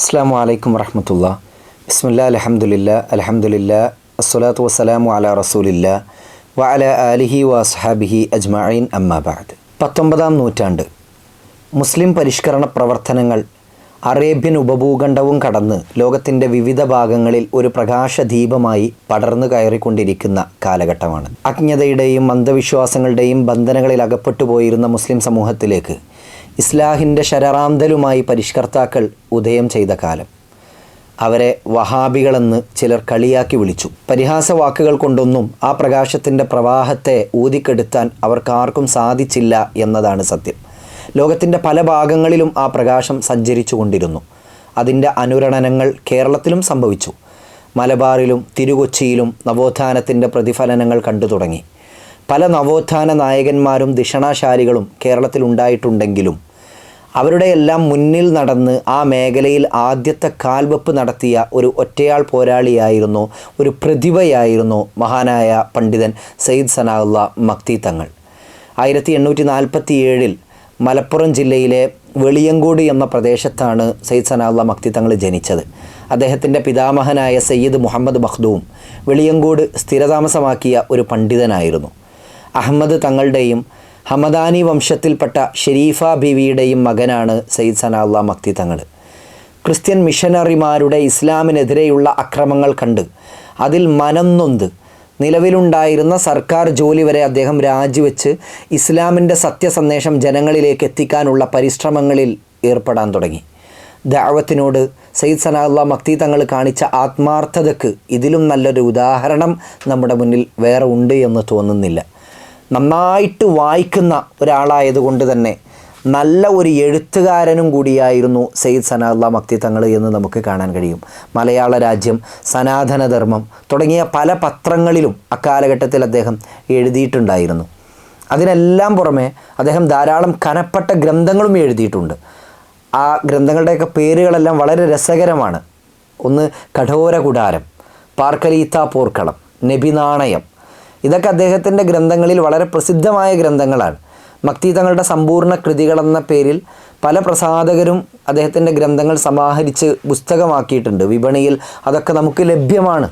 അസ്സാം വലൈക്കും വറഹമത്തുള്ള. ബിസ്മില്ല അലഹമുല്ല അലഹമുല്ല അസ്സലാത്തു വസ്സലാമു അല റസൂലില്ല വ അല അലിഹി വസ്ഹാബിഹി അജ്മഈൻ അമ്മാബാദ് പത്തൊമ്പതാം നൂറ്റാണ്ട്. മുസ്ലിം പരിഷ്കരണ പ്രവർത്തനങ്ങൾ അറേബ്യൻ ഉപഭൂഖണ്ഡവും കടന്ന് ലോകത്തിന്റെ വിവിധ ഭാഗങ്ങളിൽ ഒരു പ്രകാശദീപമായി പടർന്നു കയറിക്കൊണ്ടിരിക്കുന്ന കാലഘട്ടമാണ്. അജ്ഞതയുടെയും അന്ധവിശ്വാസങ്ങളുടെയും ബന്ധനങ്ങളിൽ അകപ്പെട്ടു പോയിരുന്ന മുസ്ലിം സമൂഹത്തിലേക്ക് ഇസ്ലാഹിന്റെ ശരറാന്തലുമായി പരിഷ്കർത്താക്കൾ ഉദയം ചെയ്ത കാലം. അവരെ വഹാബികളെന്ന് ചിലർ കളിയാക്കി വിളിച്ചു. പരിഹാസ വാക്കുകൾ കൊണ്ടൊന്നും ആ പ്രകാശത്തിന്റെ പ്രവാഹത്തെ ഊതിക്കെടുത്താൻ അവർക്കാർക്കും സാധിച്ചില്ല എന്നതാണ് സത്യം. ലോകത്തിന്റെ പല ഭാഗങ്ങളിലും ആ പ്രകാശം സഞ്ചരിച്ചു കൊണ്ടിരുന്നു അതിന്റെ അനുരണനങ്ങൾ കേരളത്തിലും സംഭവിച്ചു. മലബാറിലും തിരുകൊച്ചിയിലും നവോത്ഥാനത്തിന്റെ പ്രതിഫലനങ്ങൾ കണ്ടു തുടങ്ങി. പല നവോത്ഥാന നായകന്മാരും ദിഷണാശാലികളും കേരളത്തിലുണ്ടായിട്ടുണ്ടെങ്കിലും അവരുടെ എല്ലാം മുന്നിൽ നടന്ന് ആ മേഖലയിൽ ആദ്യത്തെ കാൽവെപ്പ് നടത്തിയ ഒരു ഒറ്റയാൾ പോരാളിയായിരുന്നു ഒരു പ്രതിഭയായിരുന്നു മഹാനായ പണ്ഡിതൻ സയ്യിദ് സനാഉള്ള മക്തി തങ്ങൾ. ആയിരത്തി എണ്ണൂറ്റി നാൽപ്പത്തി ഏഴിൽ മലപ്പുറം ജില്ലയിലെ വെളിയങ്കോട് എന്ന പ്രദേശത്താണ് സയ്യിദ് സനാഉള്ള മക്തി തങ്ങൾ ജനിച്ചത്. അദ്ദേഹത്തിന്റെ പിതാമഹനായ സയ്യിദ് മുഹമ്മദ് മഖ്ദൂം വെളിയങ്കോട് സ്ഥിരതാമസമാക്കിയ ഒരു പണ്ഡിതനായിരുന്നു. അഹമ്മദ് തങ്ങളുടെയും ഹമദാനി വംശത്തിൽപ്പെട്ട ഷെരീഫ ബിവിയുടെയും മകനാണ് സയ്യിദ് സനാല്ല മക്തി തങ്ങൾ ക്രിസ്ത്യൻ മിഷനറിമാരുടെ ഇസ്ലാമിനെതിരെയുള്ള അക്രമങ്ങൾ കണ്ട് അതിൽ മനം നിലവിലുണ്ടായിരുന്ന സർക്കാർ ജോലി വരെ അദ്ദേഹം രാജിവെച്ച് ഇസ്ലാമിന്റെ സത്യസന്ദേശം ജനങ്ങളിലേക്ക് എത്തിക്കാനുള്ള പരിശ്രമങ്ങളിൽ ഏർപ്പെടാൻ തുടങ്ങി. ദാവത്തിനോട് സയ്യിദ് സനാല്ല മക്തി തങ്ങൾ കാണിച്ച ആത്മാർത്ഥതയ്ക്ക് ഇതിലും നല്ലൊരു ഉദാഹരണം നമ്മുടെ മുന്നിൽ വേറെ ഉണ്ട് എന്ന് തോന്നുന്നില്ല. നന്നായിട്ട് വായിക്കുന്ന ഒരാളായതുകൊണ്ട് തന്നെ നല്ല ഒരു എഴുത്തുകാരനും കൂടിയായിരുന്നു സെയ്ദ് സനാദ്ല മക്തി തങ്ങൾ എന്ന് നമുക്ക് കാണാൻ കഴിയും. മലയാള രാജ്യം സനാതനധർമ്മം തുടങ്ങിയ പല പത്രങ്ങളിലും അക്കാലഘട്ടത്തിൽ അദ്ദേഹം എഴുതിയിട്ടുണ്ടായിരുന്നു. അതിനെല്ലാം പുറമെ അദ്ദേഹം ധാരാളം കനപ്പെട്ട ഗ്രന്ഥങ്ങളും എഴുതിയിട്ടുണ്ട്. ആ ഗ്രന്ഥങ്ങളുടെയൊക്കെ പേരുകളെല്ലാം വളരെ രസകരമാണ്. ഒന്ന് കഠോര കുടാരം പാർക്കലീത്ത പോർക്കളം നബിനാണയം ഇതൊക്കെ അദ്ദേഹത്തിന്റെ ഗ്രന്ഥങ്ങളിൽ വളരെ പ്രസിദ്ധമായ ഗ്രന്ഥങ്ങളാണ്. മക്തി തങ്ങളുടെ സമ്പൂർണ കൃതികളെന്ന പേരിൽ പല പ്രസാധകരും അദ്ദേഹത്തിന്റെ ഗ്രന്ഥങ്ങൾ സമാഹരിച്ച് പുസ്തകമാക്കിയിട്ടുണ്ട്. വിപണിയിൽ അതൊക്കെ നമുക്ക് ലഭ്യമാണ്.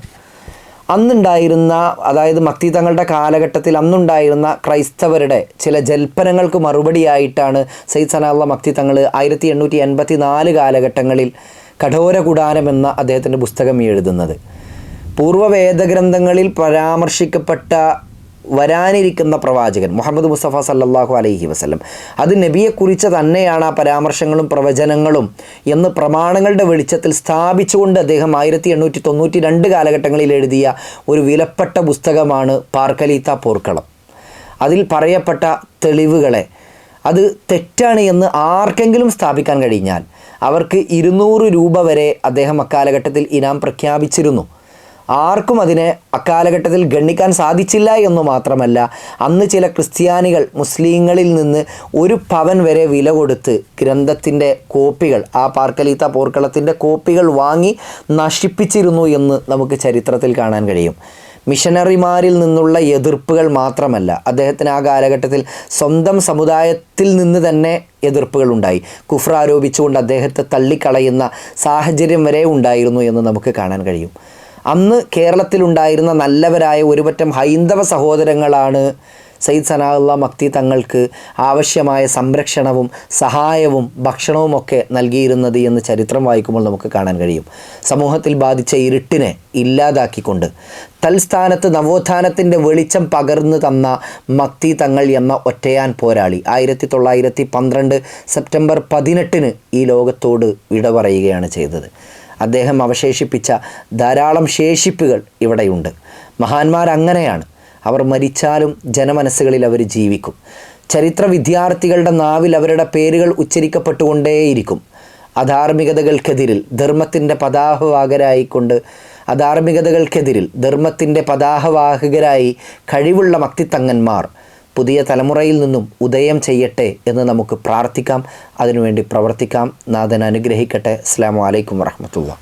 അന്നുണ്ടായിരുന്ന അതായത് മക്തി തങ്ങളുടെ കാലഘട്ടത്തിൽ അന്നുണ്ടായിരുന്ന ക്രൈസ്തവരുടെ ചില ജൽപ്പനങ്ങൾക്ക് മറുപടിയായിട്ടാണ് സയ്യിദ് സനാള്ള മക്തി തങ്ങൾ ആയിരത്തി എണ്ണൂറ്റി എൺപത്തി നാല് കാലഘട്ടങ്ങളിൽ കഠോര കുടാരം എന്ന അദ്ദേഹത്തിന്റെ പുസ്തകം എഴുതുന്നത്. പൂർവ വേദഗ്രന്ഥങ്ങളിൽ പരാമർശിക്കപ്പെട്ട വരാനിരിക്കുന്ന പ്രവാചകൻ മുഹമ്മദ് മുസ്തഫ സല്ലാഹു അലൈഹി വസ്ലം അത് നബിയെക്കുറിച്ച് തന്നെയാണ് ആ പരാമർശങ്ങളും പ്രവചനങ്ങളും എന്ന് പ്രമാണങ്ങളുടെ വെളിച്ചത്തിൽ സ്ഥാപിച്ചുകൊണ്ട് അദ്ദേഹം ആയിരത്തി എണ്ണൂറ്റി തൊണ്ണൂറ്റി രണ്ട് കാലഘട്ടങ്ങളിൽ എഴുതിയ ഒരു വിലപ്പെട്ട പുസ്തകമാണ് പാർക്കലീത്ത പോർക്കളം. അതിൽ പറയപ്പെട്ട തെളിവുകളെ അത് തെറ്റാണ് എന്ന് ആർക്കെങ്കിലും സ്ഥാപിക്കാൻ കഴിഞ്ഞാൽ അവർക്ക് ഇരുന്നൂറ് രൂപ വരെ അദ്ദേഹം അക്കാലഘട്ടത്തിൽ ഇനാം പ്രഖ്യാപിച്ചിരുന്നു. ആർക്കും അതിനെ അക്കാലഘട്ടത്തിൽ ഗണ്ണിക്കാൻ സാധിച്ചില്ല എന്ന് മാത്രമല്ല അന്ന് ചില ക്രിസ്ത്യാനികൾ മുസ്ലിങ്ങളിൽ നിന്ന് ഒരു പവൻ വരെ വില കൊടുത്ത് ഗ്രന്ഥത്തിന്റെ കോപ്പികൾ ആ പാർക്കലീത്ത പോർക്കളത്തിന്റെ കോപ്പികൾ വാങ്ങി നശിപ്പിച്ചിരുന്നു എന്ന് നമുക്ക് ചരിത്രത്തിൽ കാണാൻ കഴിയും. മിഷനറിമാരിൽ നിന്നുള്ള എതിർപ്പുകൾ മാത്രമല്ല അദ്ദേഹത്തിന് ആ കാലഘട്ടത്തിൽ സ്വന്തം സമുദായത്തിൽ നിന്ന് തന്നെ എതിർപ്പുകൾ ഉണ്ടായി. കുഫ്ര ആരോപിച്ചുകൊണ്ട് അദ്ദേഹത്തെ തള്ളിക്കളയുന്ന സാഹചര്യം വരെ ഉണ്ടായിരുന്നു എന്ന് നമുക്ക് കാണാൻ കഴിയും. അന്ന് കേരളത്തിലുണ്ടായിരുന്ന നല്ലവരായ ഒരുപറ്റം ഹൈന്ദവ സഹോദരങ്ങളാണ് സയ്യിദ് സനാഹുല്ല മക്തി തങ്ങൾക്ക് ആവശ്യമായ സംരക്ഷണവും സഹായവും ഭക്ഷണവുമൊക്കെ നൽകിയിരുന്നത് എന്ന് ചരിത്രം വായിക്കുമ്പോൾ നമുക്ക് കാണാൻ കഴിയും. സമൂഹത്തിൽ ബാധിച്ച ഇരുട്ടിനെ ഇല്ലാതാക്കിക്കൊണ്ട് തൽസ്ഥാനത്ത് നവോത്ഥാനത്തിന്റെ വെളിച്ചം പകർന്നു തന്ന മക്തി തങ്ങൾ എന്ന ഒറ്റയാൻ പോരാളി ആയിരത്തി തൊള്ളായിരത്തി പന്ത്രണ്ട് സെപ്റ്റംബർ പതിനെട്ടിന് ഈ ലോകത്തോട് വിട പറയുകയാണ് ചെയ്തത്. അദ്ദേഹം അവശേഷിപ്പിച്ച ധാരാളം ശേഷിപ്പുകൾ ഇവിടെയുണ്ട്. മഹാന്മാർ അങ്ങനെയാണ് അവർ മരിച്ചാലും ജനമനസ്സുകളിൽ അവർ ജീവിക്കും. ചരിത്ര വിദ്യാർത്ഥികളുടെ നാവിൽ അവരുടെ പേരുകൾ ഉച്ചരിക്കപ്പെട്ടുകൊണ്ടേയിരിക്കും. അധാർമികതകൾക്കെതിരിൽ ധർമ്മത്തിന്റെ പതാഹവാഹകരായിക്കൊണ്ട് അധാർമികതകൾക്കെതിരിൽ ധർമ്മത്തിന്റെ പതാഹവാഹകരായി കഴിവുള്ള മക്തിത്തങ്ങന്മാർ പുതിയ തലമുറയിൽ നിന്നും ഉദയം ചെയ്യട്ടെ എന്ന് നമുക്ക് പ്രാർത്ഥിക്കാം. അതിനുവേണ്ടി പ്രവർത്തിക്കാം. നാഥൻ അനുഗ്രഹിക്കട്ടെ. അസ്സാം വലൈക്കും വർഹമത്തുള്ള